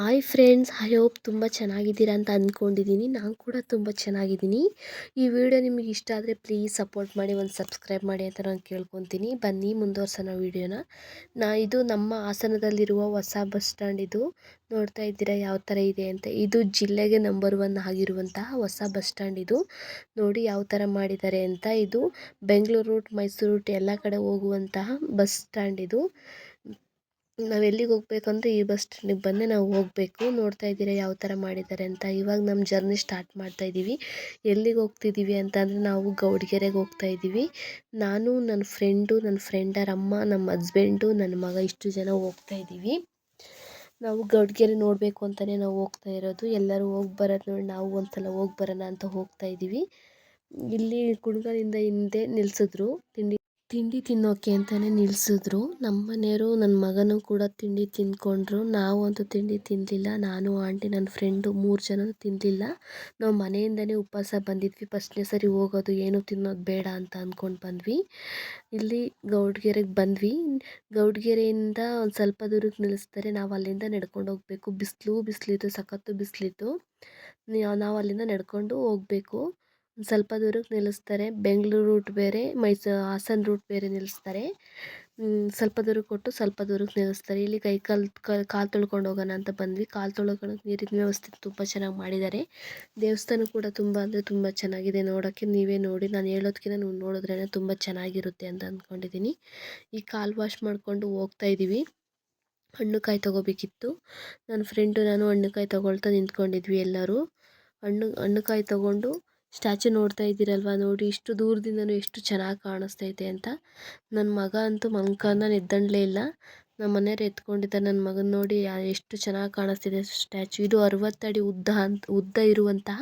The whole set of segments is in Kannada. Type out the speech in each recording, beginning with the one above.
ಹಾಯ್ ಫ್ರೆಂಡ್ಸ್ ಐ ಹೋಪ್ ತುಂಬ ಚೆನ್ನಾಗಿದ್ದೀರಾ ಅಂತ ಅಂದ್ಕೊಂಡಿದ್ದೀನಿ ನಾನು ಕೂಡ ತುಂಬ ಚೆನ್ನಾಗಿದ್ದೀನಿ. ಈ ವಿಡಿಯೋ ನಿಮಗೆ ಇಷ್ಟ ಆದರೆ ಪ್ಲೀಸ್ ಸಪೋರ್ಟ್ ಮಾಡಿ, ಒಂದು ಸಬ್ಸ್ಕ್ರೈಬ್ ಮಾಡಿ ಅಂತ ನಾನು ಕೇಳ್ಕೊತೀನಿ. ಬನ್ನಿ ಮುಂದುವರ್ಸೋಣ ವೀಡಿಯೋನ. ನಾ ಇದು ನಮ್ಮ ಹಾಸನದಲ್ಲಿರುವ ಹೊಸ ಬಸ್ ಸ್ಟ್ಯಾಂಡ್ ಇದು. ನೋಡ್ತಾ ಇದ್ದೀರಾ ಯಾವ ಥರ ಇದೆ ಅಂತ. ಇದು ಜಿಲ್ಲೆಗೆ ನಂಬರ್ ಒನ್ ಆಗಿರುವಂತಹ ಹೊಸ ಬಸ್ ಸ್ಟ್ಯಾಂಡ್ ಇದು. ನೋಡಿ ಯಾವ ಥರ ಮಾಡಿದ್ದಾರೆ ಅಂತ. ಇದು ಬೆಂಗಳೂರು ರೂಟ್ ಮೈಸೂರು ರೂಟ್ ಎಲ್ಲ ಕಡೆ ಹೋಗುವಂತಹ ಬಸ್ ಸ್ಟ್ಯಾಂಡ್ ಇದು. ನಾವು ಎಲ್ಲಿಗೆ ಹೋಗ್ಬೇಕಂದ್ರೆ ಈ ಬಸ್ ಸ್ಟ್ಯಾಂಡಿಗೆ ಬಂದೇ ನಾವು ಹೋಗಬೇಕು. ನೋಡ್ತಾ ಇದ್ದೀರಾ ಯಾವ ಥರ ಮಾಡಿದ್ದಾರೆ ಅಂತ. ಇವಾಗ ನಮ್ಮ ಜರ್ನಿ ಸ್ಟಾರ್ಟ್ ಮಾಡ್ತಾ ಇದ್ದೀವಿ. ಎಲ್ಲಿಗೆ ಹೋಗ್ತಿದ್ದೀವಿ ಅಂತಂದರೆ ನಾವು ಗೌಡ್ಗೆರೆಗೆ ಹೋಗ್ತಾ ಇದ್ದೀವಿ. ನಾನು ನನ್ನ ಫ್ರೆಂಡು ನನ್ನ ಫ್ರೆಂಡರ ಅಮ್ಮ ನಮ್ಮ ಹಸ್ಬೆಂಡು ನನ್ನ ಮಗ ಇಷ್ಟು ಜನ ಹೋಗ್ತಾ ಇದ್ದೀವಿ. ನಾವು ಗೌಡ್ಗೆರೆ ನೋಡಬೇಕು ಅಂತಲೇ ನಾವು ಹೋಗ್ತಾ ಇರೋದು. ಎಲ್ಲರೂ ಹೋಗಿ ಬರೋದು ನೋಡಿ ನಾವು ಒಂದು ಸಲ ಹೋಗಿ ಬರೋಣ ಅಂತ ಹೋಗ್ತಾ ಇದ್ದೀವಿ. ಇಲ್ಲಿ ಕುಣಗಲಿಂದ ಹಿಂದೆ ನಿಲ್ಲಿಸಿದ್ರು ತಿಂಡಿ ತಿಂಡಿ ತಿನ್ನೋಕೆ ಅಂತಲೇ ನಿಲ್ಲಿಸಿದ್ರು ನಮ್ಮ ಮನೆಯವರು ನನ್ನ ಮಗನೂ ಕೂಡ ತಿಂಡಿ ತಿಂದ್ಕೊಂಡ್ರು. ಅಂತೂ ತಿಂಡಿ ತಿನ್ನಲಿಲ್ಲ ನಾನು, ಆಂಟಿ ನನ್ನ ಫ್ರೆಂಡು ಮೂರು ಜನನೂ ತಿನ್ನಲಿಲ್ಲ ನಾವು ಮನೆಯಿಂದಲೇ ಉಪವಾಸ ಬಂದಿದ್ವಿ. ಫಸ್ಟ್ನೇ ಸರಿ ಹೋಗೋದು ಏನು ತಿನ್ನೋದು ಬೇಡ ಅಂತ ಅಂದ್ಕೊಂಡು ಬಂದ್ವಿ. ಇಲ್ಲಿ ಗೌಡ್ಗೆರೆಗೆ ಬಂದ್ವಿ. ಗೌಡ್ಗೆರೆಯಿಂದ ಒಂದು ಸ್ವಲ್ಪ ದೂರಕ್ಕೆ ನಿಲ್ಲಿಸ್ತಾರೆ ನಾವು ಅಲ್ಲಿಂದ ನಡ್ಕೊಂಡು ಹೋಗಬೇಕು. ಬಿಸಿಲು, ಬಿಸಿಲಿತ್ತು, ಸಖತ್ತು ಬಿಸಿಲಿತ್ತು. ನಾವು ಅಲ್ಲಿಂದ ನಡ್ಕೊಂಡು ಹೋಗಬೇಕು. ಸ್ವಲ್ಪ ದೂರಕ್ಕೆ ನಿಲ್ಲಿಸ್ತಾರೆ. ಬೆಂಗಳೂರು ರೂಟ್ ಬೇರೆ, ಮೈಸೂರು, ಹಾಸನ ರೂಟ್ ಬೇರೆ ನಿಲ್ಲಿಸ್ತಾರೆ. ಸ್ವಲ್ಪ ದೂರಕ್ಕೆ ಕೊಟ್ಟು ಸ್ವಲ್ಪ ದೂರಕ್ಕೆ ನಿಲ್ಲಿಸ್ತಾರೆ. ಇಲ್ಲಿ ಕೈ ಕಾಲು ಕಾಲು ತೊಳ್ಕೊಂಡು ಹೋಗೋಣ ಅಂತ ಬಂದ್ವಿ. ಕಾಲು ತೊಳ್ಕೊಳ್ಳೋಕೆ ನೀರಿನ ವ್ಯವಸ್ಥೆ ತುಂಬ ಚೆನ್ನಾಗಿ ಮಾಡಿದ್ದಾರೆ. ದೇವಸ್ಥಾನ ಕೂಡ ತುಂಬ ಅಂದರೆ ತುಂಬ ಚೆನ್ನಾಗಿದೆ ನೋಡೋಕ್ಕೆ. ನೀವೇ ನೋಡಿ, ನಾನು ಹೇಳೋದಕ್ಕಿಂತ ನೀವು ನೋಡಿದ್ರೇ ತುಂಬ ಚೆನ್ನಾಗಿರುತ್ತೆ ಅಂತ ಅಂದ್ಕೊಂಡಿದ್ದೀನಿ. ಈ ಕಾಲು ವಾಶ್ ಮಾಡಿಕೊಂಡು ಹೋಗ್ತಾ ಇದ್ದೀವಿ. ಹಣ್ಣು ಕಾಯಿ ತೊಗೋಬೇಕಿತ್ತು. ನನ್ನ ಫ್ರೆಂಡು ನಾನು ಹಣ್ಣುಕಾಯಿ ತೊಗೊಳ್ತಾ ನಿಂತ್ಕೊಂಡಿದ್ವಿ ಎಲ್ಲರೂ. ಹಣ್ಣು ಹಣ್ಣು ಕಾಯಿ ತೊಗೊಂಡು ಸ್ಟ್ಯಾಚು ನೋಡ್ತಾ ಇದ್ದೀರಲ್ವ ನೋಡಿ, ಇಷ್ಟು ದೂರದಿಂದನೂ ಎಷ್ಟು ಚೆನ್ನಾಗಿ ಕಾಣಿಸ್ತೈತೆ ಅಂತ. ನನ್ನ ಮಗ ಅಂತೂ ಮಂಕನ ಎದ್ದಣ್ಲೇ ಇಲ್ಲ. ನಮ್ಮ ಮನೆಯವ್ರು ಎತ್ಕೊಂಡಿದ್ದಾರೆ ನನ್ನ ಮಗನ ನೋಡಿ ಎಷ್ಟು ಚೆನ್ನಾಗಿ ಕಾಣಿಸ್ತಿದೆ ಸ್ಟ್ಯಾಚು. ಇದು ಅರವತ್ತಡಿ ಉದ್ದ ಅಂತ ಉದ್ದ ಇರುವಂತಹ,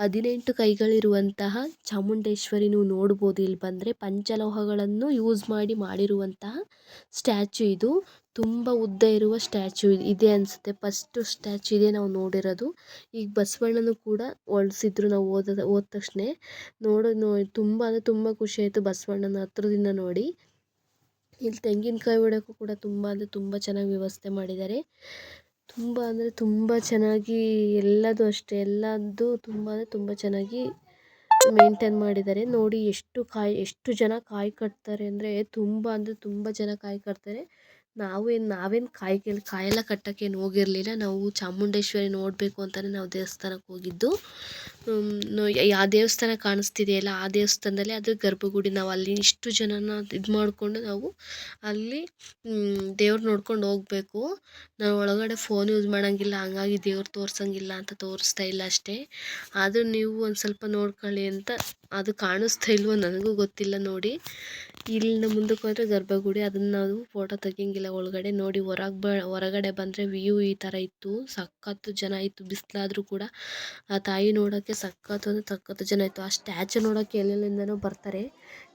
ಹದಿನೆಂಟು ಕೈಗಳಿರುವಂತಹ ಚಾಮುಂಡೇಶ್ವರಿ ನೀವು ನೋಡ್ಬೋದು. ಇಲ್ಲಿ ಬಂದರೆ ಪಂಚಲೋಹಗಳನ್ನು ಯೂಸ್ ಮಾಡಿ ಮಾಡಿರುವಂತಹ ಸ್ಟ್ಯಾಚು ಇದು. ತುಂಬ ಉದ್ದ ಇರುವ ಸ್ಟ್ಯಾಚು ಇದೆ ಅನಿಸುತ್ತೆ. ಫಸ್ಟ್ ಸ್ಟ್ಯಾಚು ಇದೆ ನಾವು ನೋಡಿರೋದು. ಈಗ ಬಸವಣ್ಣನೂ ಕೂಡ ಹೊಳ್ಸಿದ್ರು ನಾವು ಹೋದ ಹೋದ ತಕ್ಷಣ. ನೋಡೋದು ನೋ, ತುಂಬ ಅಂದರೆ ತುಂಬ ಖುಷಿ ಆಯಿತು ಬಸವಣ್ಣನ ಹತ್ರದಿಂದ ನೋಡಿ. ಇಲ್ಲಿ ತೆಂಗಿನಕಾಯಿ ಹೊಡ್ಯೋಕ್ಕೂ ಕೂಡ ತುಂಬ ಅಂದರೆ ತುಂಬ ಚೆನ್ನಾಗಿ ವ್ಯವಸ್ಥೆ ಮಾಡಿದ್ದಾರೆ. ತುಂಬ ಅಂದರೆ ತುಂಬ ಚೆನ್ನಾಗಿ ಎಲ್ಲದೂ ಅಷ್ಟೇ ಎಲ್ಲದೂ ತುಂಬ ಅಂದರೆ ತುಂಬ ಚೆನ್ನಾಗಿ ಮೇಂಟೈನ್ ಮಾಡಿದ್ದಾರೆ. ನೋಡಿ ಎಷ್ಟು ಕಾಯಿ, ಎಷ್ಟು ಜನ ಕಾಯಿ ಕಟ್ತಾರೆ ಅಂದರೆ ತುಂಬ ಅಂದರೆ ತುಂಬ ಜನ ಕಾಯಿ ಕಟ್ತಾರೆ. ನಾವೇನು ನಾವೇನು ಕಾಯಿ ಕೇಳಿ ಕಾಯೆಲ್ಲ ಕಟ್ಟೋಕ್ಕೇನು ಹೋಗಿರಲಿಲ್ಲ. ನಾವು ಚಾಮುಂಡೇಶ್ವರಿ ನೋಡಬೇಕು ಅಂತಲೇ ನಾವು ದೇವಸ್ಥಾನಕ್ಕೆ ಹೋಗಿದ್ದು. ಯಾವ ದೇವಸ್ಥಾನ ಕಾಣಿಸ್ತಿದೆಯಲ್ಲ, ಆ ದೇವಸ್ಥಾನದಲ್ಲಿ ಅದು ಗರ್ಭಗುಡಿ. ನಾವು ಅಲ್ಲಿ ಇಷ್ಟು ಜನನ ಇದು ಮಾಡಿಕೊಂಡು ನಾವು ಅಲ್ಲಿ ದೇವ್ರು ನೋಡ್ಕೊಂಡು ಹೋಗ್ಬೇಕು. ನಾವು ಒಳಗಡೆ ಫೋನ್ ಯೂಸ್ ಮಾಡೋಂಗಿಲ್ಲ, ಹಂಗಾಗಿ ದೇವ್ರು ತೋರ್ಸೋಂಗಿಲ್ಲ ಅಂತ ತೋರಿಸ್ತಾ ಇಲ್ಲ ಅಷ್ಟೇ. ಆದರೂ ನೀವು ಒಂದು ಸ್ವಲ್ಪ ನೋಡ್ಕೊಳ್ಳಿ ಅಂತ ಅದು ಕಾಣಿಸ್ತಾ ಇಲ್ವೋ ನನಗೂ ಗೊತ್ತಿಲ್ಲ ನೋಡಿ. ಇಲ್ಲಿಂದ ಮುಂದಕ್ಕೆ ಹೋದರೆ ಗರ್ಭಗುಡಿ ಅದನ್ನು ನಾವು ಫೋಟೋ ತೆಗಿಯಂಗಿಲ್ಲ. ಒಳಗಡೆ ನೋಡಿ ಹೊರಗೆ ಬ ಹೊರಗಡೆ ಬಂದರೆ ವ್ಯೂ ಈ ಥರ ಇತ್ತು. ಸಖತ್ತು ಜನ ಇತ್ತು ಬಿಸಿಲಾದ್ರೂ ಕೂಡ. ಆ ತಾಯಿ ನೋಡೋಕ್ಕೆ ಸಖತ್ತು ಅಂದರೆ ಸಖತ್ತು ಜನ ಇತ್ತು. ಆ ಸ್ಟ್ಯಾಚು ನೋಡೋಕ್ಕೆ ಎಲ್ಲೆಲ್ಲಿಂದನೋ ಬರ್ತಾರೆ.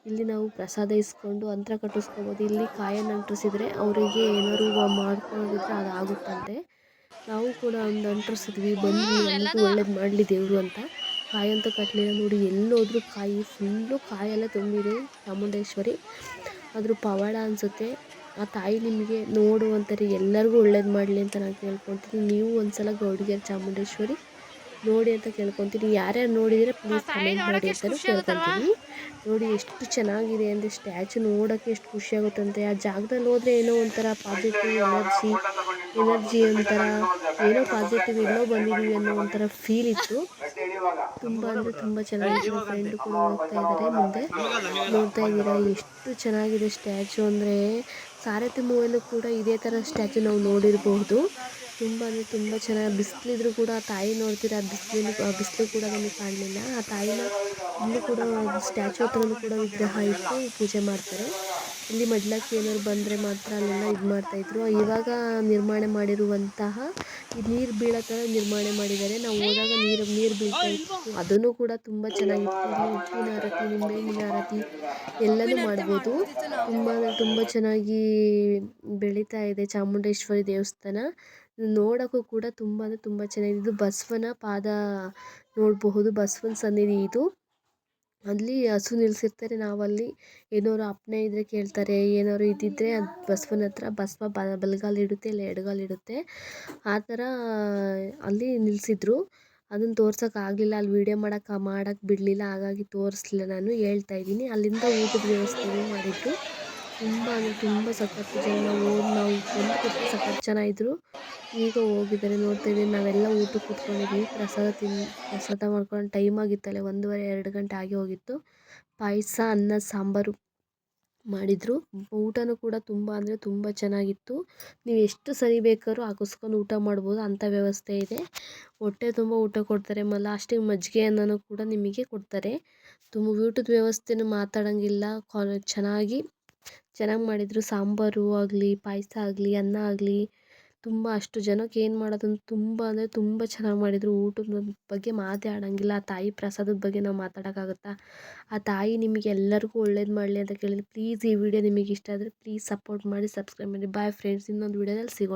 ಇಲ್ಲಿ ನಾವು ಪ್ರಸಾದ ಇಸ್ಕೊಂಡು ಅಂತ್ರ ಕಟ್ಟಿಸ್ಕೊಬೋದು. ಇಲ್ಲಿ ಕಾಯನ್ನು ಅಂಟಿಸಿದರೆ ಅವರಿಗೆ ಏನಾದ್ರು ಮಾಡ್ಕೊಂಡಿದ್ರೆ ಅದು ಆಗುತ್ತಂತೆ ನಾವು ಕೂಡ ಒಂದು ಅಂಟಿಸಿದ್ವಿ. ಬಂದು ಒಳ್ಳೇದು ಮಾಡಲಿ ದೇವರು ಅಂತ. ಕಾಯಂತೂ ಕಟ್ಟಲಿಲ್ಲ ನೋಡಿ, ಎಲ್ಲೋದ್ರೂ ಕಾಯಿ ಫುಲ್ಲು ಕಾಯೆಲ್ಲ ತುಂಬಿದೆ ಚಾಮುಂಡೇಶ್ವರಿ. ಅದ್ರ ಪವಾಡ ಅನಿಸುತ್ತೆ. ಆ ತಾಯಿ ನಿಮಗೆ ನೋಡುವಂಥವ್ರಿಗೆ ಎಲ್ಲರಿಗೂ ಒಳ್ಳೇದು ಮಾಡಲಿ ಅಂತ ನಾನು ಕೇಳ್ಕೊತೀನಿ. ನೀವು ಒಂದು ಸಲ ಗೌಡಿಗೆರೆ ಚಾಮುಂಡೇಶ್ವರಿ ನೋಡಿ ಅಂತ ಕೇಳ್ಕೊತೀನಿ. ಯಾರ್ಯಾರು ನೋಡಿದರೆ ಪ್ಲೀಸ್ ಕಮೆಂಟ್ ಮಾಡಿ ಅಂತಲೂ ಕೇಳ್ಕೊತೀನಿ. ನೋಡಿ ಎಷ್ಟು ಚೆನ್ನಾಗಿದೆ ಅಂದರೆ ಸ್ಟ್ಯಾಚು ನೋಡೋಕ್ಕೆ ಎಷ್ಟು ಖುಷಿಯಾಗುತ್ತಂತೆ ಆ ಜಾಗದಲ್ಲಿ ಹೋದರೆ ಏನೋ ಒಂಥರ ಪಾಸಿಟಿವ್ ಎನರ್ಜಿ ಎನರ್ಜಿ ಒಂಥರ ಏನೋ ಪಾಸಿಟಿವ್ ಎಲ್ಲೋ ಬಂದಿದ್ದೀವಿ ಅನ್ನೋ ಒಂಥರ ಫೀಲ್ ಇತ್ತು. ತುಂಬ ಅಂದ್ರೆ ತುಂಬಾ ಚೆನ್ನಾಗಿದೆ ಫ್ರೆಂಡ್ ಕೂಡ ಹೋಗ್ತಾ ಇದ್ದಾರೆ ಮುಂದೆ. ನೋಡ್ತಾ ಇದ್ದೀರಾ? ಎಷ್ಟು ಚೆನ್ನಾಗಿದೆ ಸ್ಟ್ಯಾಚು ಅಂದ್ರೆ ಸಾರಥಿ ಮೂವಲ್ಲೂ ಕೂಡ ಇದೇ ತರ ಸ್ಟ್ಯಾಚು ನಾವು ನೋಡಿರಬಹುದು. ತುಂಬಾ ಅಂದ್ರೆ ತುಂಬಾ ಚೆನ್ನಾಗಿ ಬಿಸಿಲಿದ್ರು ಕೂಡ ಆ ತಾಯಿ ನೋಡ್ತೀರಾ? ಬಿಸಿಲು ಬಿಸಿಲು ಕೂಡ ನಮಗೆ ಕಾಣಲಿಲ್ಲ. ಆ ತಾಯಿನ ಇಲ್ಲೂ ಕೂಡ ಸ್ಟ್ಯಾಚು ಹತ್ರನೂ ಕೂಡ ವಿಗ್ರಹ ಇಟ್ಟು ಪೂಜೆ ಮಾಡ್ತಾರೆ. ಇಲ್ಲಿ ಮಡ್ಲಕ್ಕಿ ಏನಾದ್ರು ಬಂದರೆ ಮಾತ್ರ ಅಲ್ಲೆಲ್ಲ ಇದು ಮಾಡ್ತಾಯಿದ್ರು. ಇವಾಗ ನಿರ್ಮಾಣ ಮಾಡಿರುವಂತಹ ಈ ನೀರು ಬೀಳೋ ಥರ ನಿರ್ಮಾಣ ಮಾಡಿದ್ದಾರೆ. ನಾವು ಹೋದಾಗ ನೀರು ನೀರು ಬೀಳ್ತಾ ಇತ್ತು ಅದನ್ನು ಕೂಡ ತುಂಬ ಚೆನ್ನಾಗಿತ್ತು. ಉಪ್ಪಿನ ಆರತಿ ನಿಂಬೆಹಣ್ಣಿನ ಆರತಿ ಎಲ್ಲನೂ ಮಾಡ್ಬೋದು. ತುಂಬ ತುಂಬ ಚೆನ್ನಾಗಿ ಬೆಳೀತಾ ಇದೆ ಚಾಮುಂಡೇಶ್ವರಿ ದೇವಸ್ಥಾನ. ನೋಡೋಕ್ಕೂ ಕೂಡ ತುಂಬ ಅಂದರೆ ತುಂಬ ಚೆನ್ನಾಗಿದೆ. ಇದು ಬಸವನ ಪಾದ ನೋಡಬಹುದು. ಬಸವನ ಸನ್ನಿಧಿ ಇದು. ಅಲ್ಲಿ ಹಸು ನಿಲ್ಲಿಸಿರ್ತಾರೆ ನಾವಲ್ಲಿ. ಏನಾದ್ರು ಅಪ್ಪಣೆ ಇದ್ದರೆ ಕೇಳ್ತಾರೆ, ಏನಾದ್ರು ಇದಿದ್ದರೆ ಅದು ಬಸವನ ಹತ್ರ ಬಸವ ಬಲಗಾಲು ಇಡುತ್ತೆ, ಇಲ್ಲ ಎಡಗಾಲು ಇಡುತ್ತೆ. ಆ ಥರ ಅಲ್ಲಿ ನಿಲ್ಲಿಸಿದ್ರು ಅದನ್ನು ತೋರ್ಸೋಕೆ ಆಗಲಿಲ್ಲ ಅಲ್ಲಿ ವೀಡಿಯೋ ಮಾಡೋಕೆ ಮಾಡೋಕೆ ಬಿಡಲಿಲ್ಲ. ಹಾಗಾಗಿ ತೋರಿಸ್ಲಿಲ್ಲ ನಾನು, ಹೇಳ್ತಾ ಇದ್ದೀನಿ. ಅಲ್ಲಿಂದ ಊಟದ ವ್ಯವಸ್ಥೆನೂ ಮಾಡಿದ್ರು. ತುಂಬ ಅಂದರೆ ತುಂಬ ಸಖತ್ತು ಜನ ನಾವು ಸಖತ್ತು ಜನ ಇದ್ದರು ಈಗ ಹೋಗಿದ್ದಾರೆ ನೋಡ್ತಾ ನಾವೆಲ್ಲ ಊಟಕ್ಕೆ ಕೂತ್ಕೊಂಡಿದ್ವಿ ಪ್ರಸಾದ ತಿನ್, ಪ್ರಸಾದ ಮಾಡ್ಕೊಂಡು ಟೈಮ್ ಆಗಿತ್ತಲ್ಲ, ಒಂದೂವರೆ, ಎರಡು ಗಂಟೆ ಆಗಿ ಹೋಗಿತ್ತು. ಪಾಯಸ, ಅನ್ನ, ಸಾಂಬಾರು ಮಾಡಿದರು. ಊಟನೂ ಕೂಡ ತುಂಬ ಅಂದರೆ ತುಂಬ ಚೆನ್ನಾಗಿತ್ತು. ನೀವು ಎಷ್ಟು ಸರಿ ಬೇಕಾದ್ರೂ ಹಾಕಿಸ್ಕೊಂಡು ಊಟ ಮಾಡ್ಬೋದು ಅಂಥ ವ್ಯವಸ್ಥೆ ಇದೆ. ಹೊಟ್ಟೆ ತುಂಬ ಊಟ ಕೊಡ್ತಾರೆ ಮ ಲಾಸ್ಟಿಗೆ ಮಜ್ಜಿಗೆ ಅನ್ನನೂ ಕೂಡ ನಿಮಗೆ ಕೊಡ್ತಾರೆ. ತುಂಬ ಊಟದ ವ್ಯವಸ್ಥೆನೂ ಮಾತಾಡೋಂಗಿಲ್ಲ. ಕಾಲೇಜ್ ಚೆನ್ನಾಗಿ ಚೆನ್ನಾಗಿ ಮಾಡಿದರು. ಸಾಂಬಾರು ಆಗಲಿ, ಪಾಯಸ ಆಗಲಿ, ಅನ್ನ ಆಗಲಿ ತುಂಬ ಅಷ್ಟು ಜನಕ್ಕೆ ಏನು ಮಾಡೋದಂತ ತುಂಬ ಅಂದರೆ ತುಂಬ ಚೆನ್ನಾಗಿ ಮಾಡಿದರು. ಊಟದ ಬಗ್ಗೆ ಮಾತೇ ಆಡೋಂಗಿಲ್ಲ ಆ ತಾಯಿ ಪ್ರಸಾದದ ಬಗ್ಗೆ ನಾವು ಮಾತಾಡೋಕ್ಕಾಗುತ್ತಾ? ಆ ತಾಯಿ ನಿಮಗೆ ಎಲ್ಲರಿಗೂ ಒಳ್ಳೇದು ಮಾಡಲಿ ಅಂತ ಕೇಳಿದ್ರೆ. ಪ್ಲೀಸ್ ಈ ವಿಡಿಯೋ ನಿಮಗೆ ಇಷ್ಟ ಆದರೆ ಪ್ಲೀಸ್ ಸಪೋರ್ಟ್ ಮಾಡಿ ಸಬ್ಸ್ಕ್ರೈಬ್ ಮಾಡಿ. ಬಾಯ್ ಫ್ರೆಂಡ್ಸ್ ಇನ್ನೊಂದು ವಿಡಿಯೋದಲ್ಲಿ ಸಿಗೋಣ.